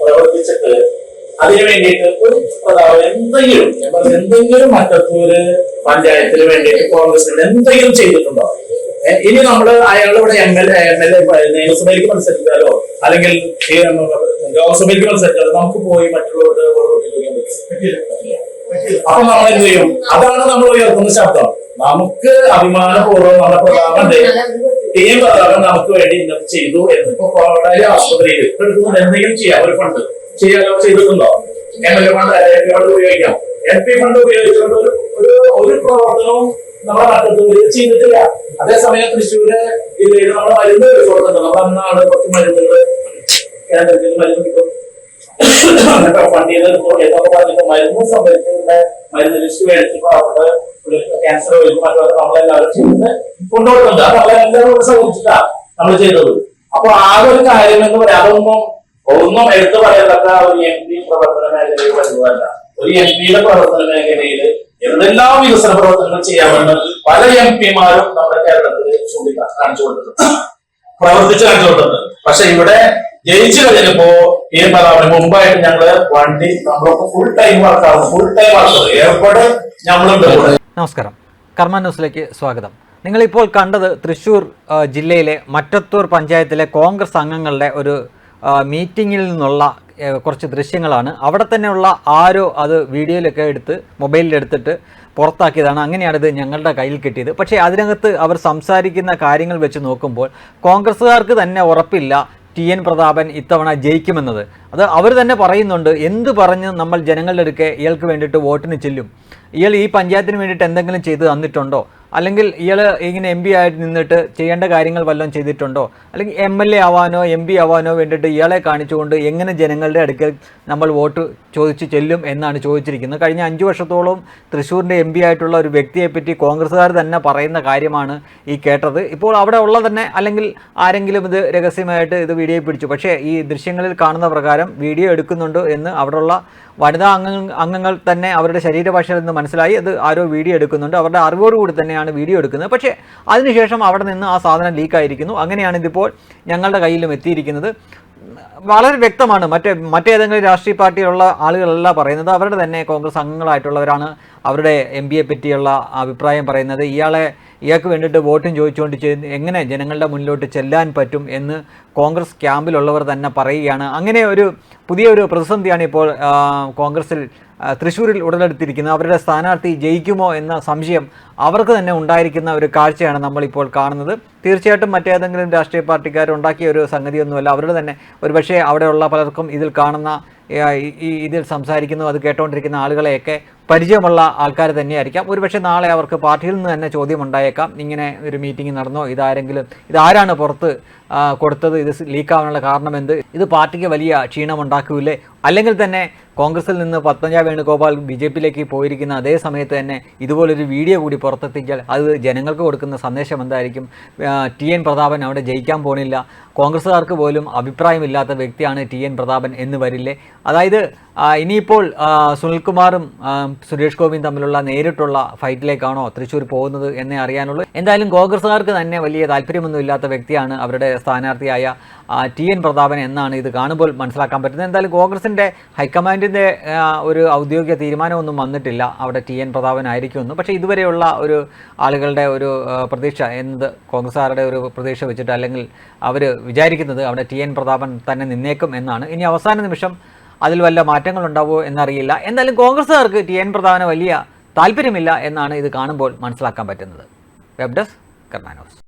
പ്രവർത്തിച്ചിട്ട് അതിനു വേണ്ടിയിട്ട് ഒരു എന്തെങ്കിലും എന്തെങ്കിലും മറ്റത്തൂര് പഞ്ചായത്തിന് വേണ്ടിയിട്ട് കോൺഗ്രസിന് എന്തെങ്കിലും ചെയ്തിട്ടുണ്ടോ? ഇനി നമ്മൾ അയാളിവിടെ M L A M L A നിയമസഭയിലേക്ക് മത്സരിച്ചാലോ? അല്ലെങ്കിൽ ലോക്സഭയിലേക്ക് മത്സരിച്ചാലോ? നമുക്ക് പോയി മറ്റുള്ളവരുടെ വോട്ട് ചോദിക്കാൻ പറ്റില്ല. പറ്റില്ല. അപ്പൊ നമ്മൾ എന്ത് ചെയ്യും? അതാണ് നമ്മൾ ഉയർത്തുന്ന ശബ്ദം. നമുക്ക് അഭിമാനപൂർവം നമ്മുടെ പ്രധാനമന്ത്രി പ്രധാനം നമുക്ക് വേണ്ടി ഇന്നത് ചെയ്തു എന്ന് ഇപ്പൊ കോട്ടയം ആശുപത്രിയിൽ എടുക്കുന്നത് എന്തെങ്കിലും ചെയ്യാം ഒരു ഫണ്ട്. ചെയ്യാലോ ചെയ്തിട്ടുണ്ടോ? M L A fund L P fund ഉപയോഗിക്കാം. എൽ പി ഫണ്ട് ഉപയോഗിച്ചുകൊണ്ട് ഒരു ഒരു പ്രവർത്തനവും നമ്മുടെ നാട്ടിൽ ചെയ്തിട്ടില്ല. അതേസമയം തൃശ്ശൂര് ജില്ലയിൽ നമ്മുടെ മരുന്ന് കൊടുക്കുന്നുണ്ട്. നമ്മൾ അന്നാണ് കുറച്ച് മരുന്നുകൾ കേന്ദ്രത്തിൽ മരുന്ന് കിട്ടും. ഫണ്ട് ചെയ്ത് എന്നൊക്കെ പറഞ്ഞിട്ട് മരുന്ന് സംഭരിച്ചിട്ടുണ്ട്. മരുന്ന് ലിസ്റ്റ് മേടിച്ചിട്ടുണ്ട്. ക്യാൻസർ വരുമ്പോൾ മറ്റൊക്കെ നമ്മളെല്ലാവരും ചെയ്യുന്നത് കൊണ്ടുപോയിട്ടുണ്ട്. അത് നമ്മളെല്ലാവരും കൂടെ നമ്മൾ ചെയ്തത്. അപ്പൊ ആ ഒരു കാര്യം എന്ന് പറയാം അതൊന്നും ഒന്നും എടുത്തു പറയത്തക്ക ഒരു എം പി പ്രവർത്തന മേഖലയിൽ വരുന്നതല്ല. ഒരു എം പിയുടെ പ്രവർത്തന മേഖലയിൽ എന്തെല്ലാം വികസന പ്രവർത്തനങ്ങൾ ചെയ്യാമെന്ന് പല എം പിമാരും നമ്മുടെ കേരളത്തിൽ ചൂണ്ടി കാണിച്ചു കൊടുത്തിട്ടുണ്ട്. പ്രവർത്തിച്ച് കാണിച്ചു കൊടുത്തിട്ടുണ്ട്. പക്ഷെ ഇവിടെ ജയിച്ചു കഴിഞ്ഞപ്പോ ഈ പറഞ്ഞ മുമ്പായിട്ട് ഞങ്ങൾ വണ്ടി നമ്മളൊക്കെ ഫുൾ ടൈം വർക്കാവും ഫുൾ ടൈം വർക്കർ ഏർപ്പാട് ഞമ്മളുണ്ട് കൂടെ നമസ്കാരം. കർമ്മ ന്യൂസിലേക്ക് സ്വാഗതം. നിങ്ങളിപ്പോൾ കണ്ടത് തൃശ്ശൂർ ജില്ലയിലെ മറ്റത്തൂർ പഞ്ചായത്തിലെ കോൺഗ്രസ് അംഗങ്ങളുടെ ഒരു മീറ്റിങ്ങിൽ നിന്നുള്ള കുറച്ച് ദൃശ്യങ്ങളാണ്. അവിടെ തന്നെയുള്ള ആരോ അത് വീഡിയോയിലൊക്കെ എടുത്ത് മൊബൈലിലെടുത്തിട്ട് പുറത്താക്കിയതാണ്. അങ്ങനെയാണ് ഇത് ഞങ്ങളുടെ കയ്യിൽ കിട്ടിയത്. പക്ഷേ അതിനകത്ത് അവർ സംസാരിക്കുന്ന കാര്യങ്ങൾ വെച്ച് നോക്കുമ്പോൾ കോൺഗ്രസ്സുകാർക്ക് തന്നെ ഉറപ്പില്ല ടി എൻ പ്രതാപൻ ഇത്തവണ ജയിക്കുമെന്നത്. അത് അവർ തന്നെ പറയുന്നുണ്ട് എന്ത് പറഞ്ഞ് നമ്മൾ ജനങ്ങളുടെ അടുക്കെ ഇയാൾക്ക് വേണ്ടിയിട്ട് വോട്ടിന് ചെല്ലും? ഇയാൾ ഈ പഞ്ചായത്തിന് വേണ്ടിയിട്ട് എന്തെങ്കിലും ചെയ്ത് തന്നിട്ടുണ്ടോ? അല്ലെങ്കിൽ ഇയാൾ ഇങ്ങനെ എം പി ആയിട്ട് നിന്നിട്ട് ചെയ്യേണ്ട കാര്യങ്ങൾ വല്ലതും ചെയ്തിട്ടുണ്ടോ? അല്ലെങ്കിൽ എം എൽ എ ആവാനോ എം പി ആവാനോ വേണ്ടിയിട്ട് ഇയാളെ കാണിച്ചുകൊണ്ട് എങ്ങനെ ജനങ്ങളുടെ അടുക്കൽ നമ്മൾ വോട്ട് ചോദിച്ച് ചെല്ലും എന്നാണ് ചോദിച്ചിരിക്കുന്നത്. കഴിഞ്ഞ അഞ്ച് വർഷത്തോളം തൃശ്ശൂരിന്റെ എം പി ആയിട്ടുള്ള ഒരു വ്യക്തിയെപ്പറ്റി കോൺഗ്രസ്സുകാർ തന്നെ പറയുന്ന കാര്യമാണ് ഈ കേട്ടത്. ഇപ്പോൾ അവിടെ ഉള്ള തന്നെ അല്ലെങ്കിൽ ആരെങ്കിലും ഇത് രഹസ്യമായിട്ട് ഇത് വീഡിയോ പിടിച്ചു. പക്ഷേ ഈ ദൃശ്യങ്ങളിൽ കാണുന്ന പ്രകാരം വീഡിയോ എടുക്കുന്നുണ്ട് എന്ന് അവിടെയുള്ള വനിതാ അംഗങ്ങൾ തന്നെ അവരുടെ ശരീരഭാഷയിൽ നിന്ന് മനസ്സിലായി. അത് ആരോ വീഡിയോ എടുക്കുന്നുണ്ട്. അവരുടെ അറിവോടുകൂടി തന്നെയാണ് വീഡിയോ എടുക്കുന്നത്. പക്ഷേ അതിനുശേഷം അവിടെ നിന്ന് ആ സാധനം ലീക്കായിരിക്കുന്നു. അങ്ങനെയാണ് ഇതിപ്പോൾ ഞങ്ങളുടെ കയ്യിലും എത്തിയിരിക്കുന്നത്. വളരെ വ്യക്തമാണ്. മറ്റേ മറ്റേതെങ്കിലും രാഷ്ട്രീയ പാർട്ടിയിലുള്ള ആളുകളല്ല പറയുന്നത്. അവരുടെ തന്നെ കോൺഗ്രസ് അംഗങ്ങളായിട്ടുള്ളവരാണ് അവരുടെ എം പിയെ പറ്റിയുള്ള അഭിപ്രായം പറയുന്നത്. ഇയാളെ ഇയാൾക്ക് വേണ്ടിയിട്ട് വോട്ടും ചോദിച്ചുകൊണ്ട് എങ്ങനെ ജനങ്ങളുടെ മുന്നിലോട്ട് ചെല്ലാൻ പറ്റും എന്ന് കോൺഗ്രസ് ക്യാമ്പിലുള്ളവർ തന്നെ പറയുകയാണ്. അങ്ങനെ ഒരു പുതിയൊരു പ്രതിസന്ധിയാണ് ഇപ്പോൾ കോൺഗ്രസിൽ തൃശ്ശൂരിൽ ഉടലെടുത്തിരിക്കുന്നത് അവരുടെ സ്ഥാനാർത്ഥി ജയിക്കുമോ എന്ന സംശയം അവർക്ക് തന്നെ ഉണ്ടായിരിക്കുന്ന ഒരു കാഴ്ചയാണ് നമ്മളിപ്പോൾ കാണുന്നത്. തീർച്ചയായിട്ടും മറ്റേതെങ്കിലും രാഷ്ട്രീയ പാർട്ടിക്കാർ ഉണ്ടാക്കിയ ഒരു സംഗതിയൊന്നുമല്ല. അവരുടെ തന്നെ ഒരുപക്ഷെ അവിടെയുള്ള പലർക്കും ഇതിൽ കാണുന്ന ഈ- ഇതിൽ സംസാരിക്കുന്നു അത് കേട്ടുകൊണ്ടിരിക്കുന്ന ആളുകളെയൊക്കെ പരിചയമുള്ള ആൾക്കാർ തന്നെയായിരിക്കാം. ഒരുപക്ഷെ നാളെ അവർക്ക് പാർട്ടിയിൽ നിന്ന് തന്നെ ചോദ്യം ഉണ്ടായേക്കാം. ഇങ്ങനെ ഒരു മീറ്റിംഗ് നടന്നോ? ഇതാരെങ്കിലും ഇതാരാണ് പുറത്ത് കൊടുത്തത്? ഇത് ലീക്കാവാനുള്ള കാരണം എന്ത്? ഇത് പാർട്ടിക്ക് വലിയ ക്ഷീണം ക്ഷീണമുണ്ടാക്കൂലേ അല്ലെങ്കിൽ തന്നെ കോൺഗ്രസിൽ നിന്ന് പത്മജ വേണുഗോപാൽ ബി ജെ പിയിലേക്ക് പോയിരിക്കുന്ന അതേ സമയത്ത് തന്നെ ഇതുപോലൊരു വീഡിയോ കൂടി പുറത്തെത്തിച്ചാൽ അത് ജനങ്ങൾക്ക് കൊടുക്കുന്ന സന്ദേശം എന്തായിരിക്കും? ടി എൻ പ്രതാപൻ അവിടെ ജയിക്കാൻ പോണില്ല. കോൺഗ്രസ്സുകാർക്ക് പോലും അഭിപ്രായമില്ലാത്ത വ്യക്തിയാണ് ടി എൻ പ്രതാപൻ എന്ന് വരില്ലേ? അതായത് ഇനിയിപ്പോൾ സുനിൽകുമാറും സുരേഷ് ഗോപിയും തമ്മിലുള്ള നേരിട്ടുള്ള ഫൈറ്റിലേക്കാണോ തൃശ്ശൂർ പോകുന്നത് എന്നേ അറിയാനുള്ളൂ. എന്തായാലും കോൺഗ്രസ്സുകാർക്ക് തന്നെ വലിയ താല്പര്യമൊന്നും ഇല്ലാത്ത വ്യക്തിയാണ് അവരുടെ സ്ഥാനാർത്ഥിയായ ടി എൻ പ്രതാപൻ എന്നാണ് ഇത് കാണുമ്പോൾ മനസ്സിലാക്കാൻ പറ്റുന്നത്. എന്തായാലും കോൺഗ്രസിന്റെ ഹൈക്കമാൻഡിന്റെ ഒരു ഔദ്യോഗിക തീരുമാനമൊന്നും വന്നിട്ടില്ല. അവിടെ ടി എൻ പ്രതാപൻ ആയിരിക്കുമെന്ന്. പക്ഷേ ഇതുവരെയുള്ള ഒരു ആളുകളുടെ ഒരു പ്രതീക്ഷ എന്നത് കോൺഗ്രസ്സുകാരുടെ ഒരു പ്രതീക്ഷ വെച്ചിട്ട് അല്ലെങ്കിൽ അവർ വിചാരിക്കുന്നത് അവിടെ ടി എൻ പ്രതാപൻ തന്നെ നിന്നേക്കും എന്നാണ്. ഇനി അവസാന നിമിഷം അതിൽ വല്ല മാറ്റങ്ങൾ ഉണ്ടാവോ എന്നറിയില്ല. എന്തായാലും കോൺഗ്രസ്സുകാർക്ക് ടി എൻ പ്രധാന വലിയ താല്പര്യമില്ല എന്നാണ് ഇത് കാണുമ്പോൾ മനസ്സിലാക്കാൻ പറ്റുന്നത്. Web desk കർമാനോസ്